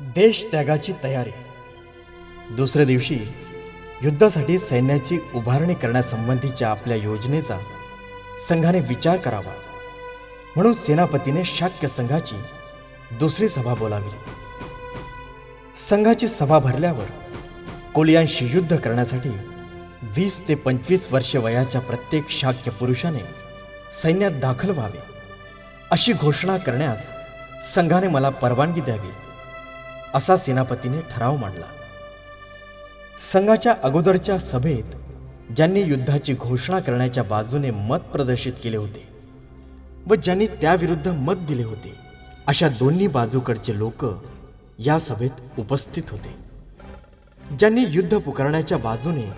देश त्यागाची तयारी. दुसऱ्या दिवशी युद्धासाठी सैन्याची उभारणी करण्यासंबंधीच्या आपल्या योजनेचा संघाने विचार करावा. म्हणून सेनापतीने शाक्य संघाची दुसरी सभा बोलावली संघाची सभा भरल्यावर कोलियांशी युद्ध करण्यासाठी वीस ते पंचवीस वर्षे वयाच्या प्रत्येक शाक्य पुरुषाने सैन्यात दाखल व्हावे अशी घोषणा करण्यास संघाने मला परवानगी द्यावी. असा सेनापतीने ठराव मांडला. संघाच्या अगोदरच्या सभेत ज्यांनी युद्धाची घोषणा करण्याच्या बाजूने मत प्रदर्शित केले होते व ज्यांनी त्याविरुद्ध मत दिले होते अशा दोन्ही बाजूकडचे लोक या सभेत उपस्थित होते. ज्यांनी युद्ध पुकारण्याच्या बाजूने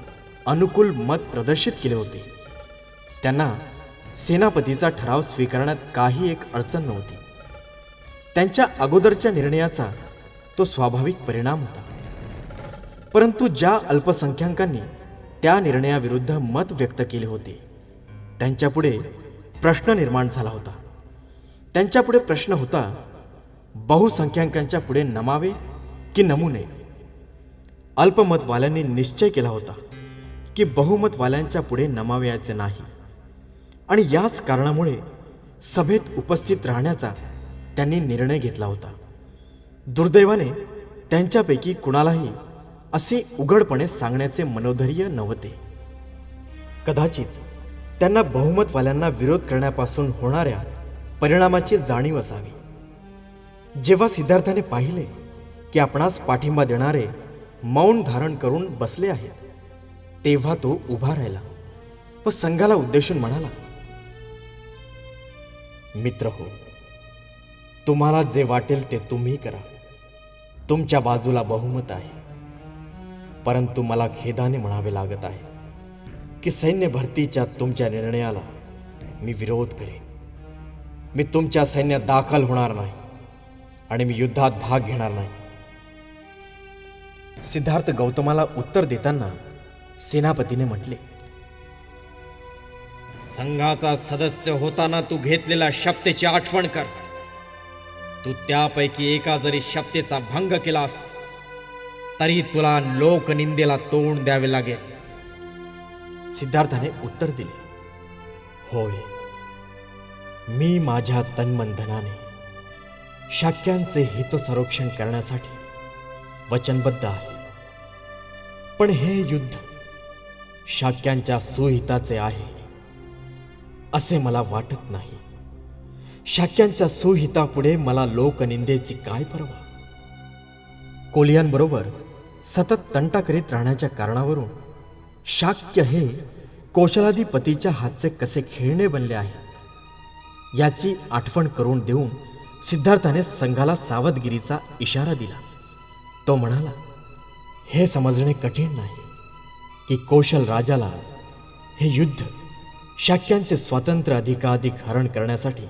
अनुकूल मत प्रदर्शित केले होते त्यांना सेनापतीचा ठराव स्वीकारण्यात काही एक अडचण नव्हती. त्यांच्या अगोदरच्या निर्णयाचा तो स्वाभाविक परिणाम होता. परंतु ज्या अल्पसंख्याकांनी त्या निर्णयाविरुद्ध मत व्यक्त केले होते त्यांच्यापुढे प्रश्न निर्माण झाला होता. त्यांच्यापुढे प्रश्न होता बहुसंख्याकांच्या पुढे नमावे की नमू नये अल्पमतवाल्यांनी निश्चय केला होता की बहुमतवाल्यांच्या पुढे नमावयाचे नाही. आणि याच कारणामुळे सभेत उपस्थित राहण्याचा त्यांनी निर्णय घेतला होता. दुर्दैवाने त्यांच्यापैकी कुणालाही असे उघडपणे सांगण्याचे मनोधैर्य नव्हते. कदाचित त्यांना बहुमतवाल्यांना विरोध करण्यापासून होणाऱ्या परिणामाची जाणीव असावी. जेव्हा सिद्धार्थाने पाहिले की आपणास पाठिंबा देणारे मौन धारण करून बसले आहेत तेव्हा तो उभा राहिला व संघाला उद्देशून म्हणाला मित्र हो तुम्हाला जे वाटेल ते तुम्ही करा. तुमच्या बाजूला बहुमत आहे. परंतु मला खेदाने म्हणावे लागत आहे की सैन्य भरतीच्या तुमच्या निर्णयाला मी विरोध करेन. मी तुमच्या सैन्यात दाखल होणार नाही आणि मी युद्धात भाग घेणार नाही. सिद्धार्थ गौतमाला उत्तर देताना सेनापतीने म्हटले संघाचा सदस्य होताना तू घेतलेला शब्देची आठवण कर. तू त्यापैकी एका जरी शपथेचा भंग केलास तरी तुला लोकनिंदेला तोंड द्यावे लागेल. सिद्धार्थाने उत्तर दिले होय मी माझ्या तन्मनधनाने शाक्यांचे हितसंरक्षण करण्यासाठी वचनबद्ध आहे. पण हे युद्ध शाक्यांच्या सुहिताचे आहे असे मला वाटत नाही. शाक्यांच्या सुहितापुढे मला लोकनिंदेची काय परवा? कोलियांबरोबर सतत तंटा करीत राहण्याच्या कारणावरून शाक्य हे कौशलाधिपतीच्या हातचे कसे खेळणे बनले आहेत? याची आठवण करून देऊन सिद्धार्थाने संघाला सावधगिरीचा इशारा दिला. तो म्हणाला हे समजणे कठीण नाही की कौशल राजाला हे युद्ध शाक्यांचे स्वातंत्र्य अधिकाधिक हरण करण्यासाठी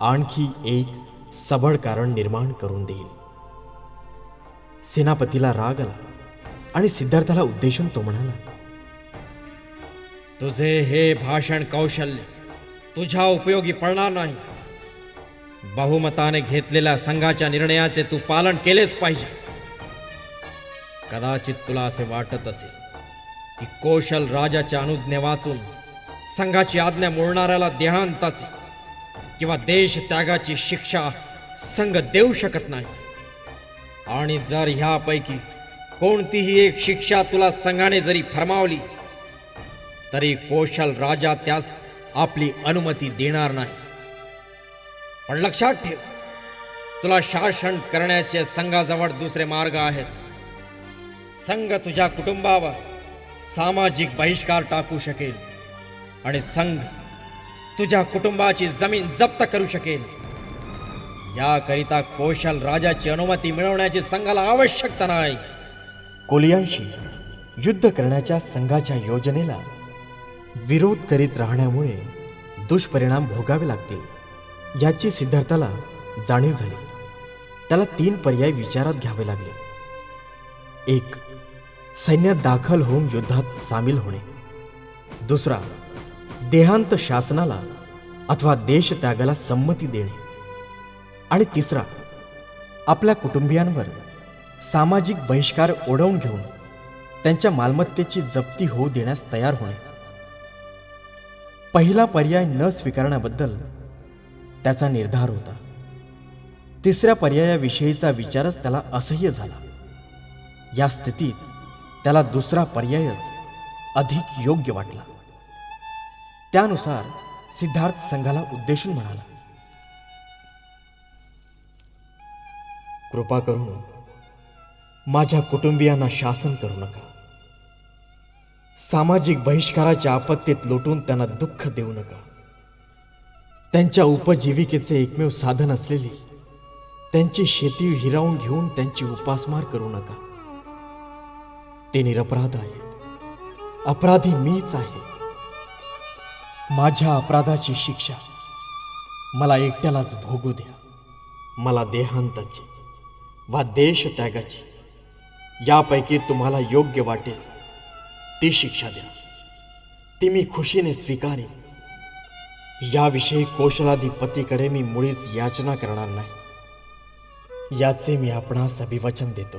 आणखी एक सबळ कारण निर्माण करून देईल. सेनापतीला राग आला आणि सिद्धार्थाला उद्देशून तो म्हणाला तुझे हे भाषण कौशल्य तुझ्या उपयोगी पडणार नाही. बहुमताने घेतलेल्या संघाच्या निर्णयाचे तू पालन केलेच पाहिजे. कदाचित तुला असे वाटत असेल की कौशल राजाच्या अनुज्ञे वाचून संघाची आज्ञा मोडणाऱ्याला देहांताची किंवा देश त्यागाची शिक्षा संघ देऊ शकत नाही. आणि जर ह्यापैकी कोणतीही एक शिक्षा तुला संघाने जरी फरमावली तरी कौशल राजा त्यास आपली अनुमती देणार नाही. पण लक्षात ठेव तुला शासन करण्याचे संघाजवळ दुसरे मार्ग आहेत. संघ तुझ्या कुटुंबावर सामाजिक बहिष्कार टाकू शकेल आणि संघ तुझ्या कुटुंबाची जमीन जप्त करू शकेल. याकरिता कौशल राजाची अनुमती मिळवण्याची संघाला आवश्यकता नाही. कोलियांशी युद्ध करण्याच्या संघाच्या योजनेला विरोध करीत राहण्यामुळे दुष्परिणाम भोगावे लागतील याची सिद्धार्थाला जाणीव झाली. त्याला तीन पर्याय विचारात घ्यावे लागले. एक सैन्यात दाखल होऊन युद्धात सामील होणे. दुसरा देहांत शासनाला अथवा देश त्यागाला संमती देणे. आणि तिसरा आपल्या कुटुंबियांवर सामाजिक बहिष्कार ओढवून घेऊन त्यांच्या मालमत्तेची जप्ती होऊ देण्यास तयार होणे. पहिला पर्याय न स्वीकारण्याबद्दल त्याचा निर्धार होता. तिसऱ्या पर्यायाविषयीचा विचारच त्याला असह्य झाला. या स्थितीत त्याला दुसरा पर्यायच अधिक योग्य वाटला. त्यानुसार सिद्धार्थ संघाला उद्देशून म्हणाला कृपा करून माझ्या कुटुंबियांना शासन करू नका. सामाजिक बहिष्काराच्या आपत्तीत लोटून त्यांना दुःख देऊ नका. त्यांच्या उपजीविकेचे एकमेव साधन असलेली त्यांची शेती हिरावून घेऊन त्यांची उपासमार करू नका. ते निरपराध आहेत. अपराधी मीच आहे. माझ्या अपराधाची शिक्षा. मला एकट्यालाच भोगू द्या. मला देहांताची वा देश त्यागाची यापैकी तुम्हाला योग्य वाटेल ती शिक्षा द्या. ती मी खुशीने स्वीकारेन. याविषयी कौशलाधिपतीकडे मी मुळीच याचना करणार नाही. याचे मी आपणास अभिवचन देतो.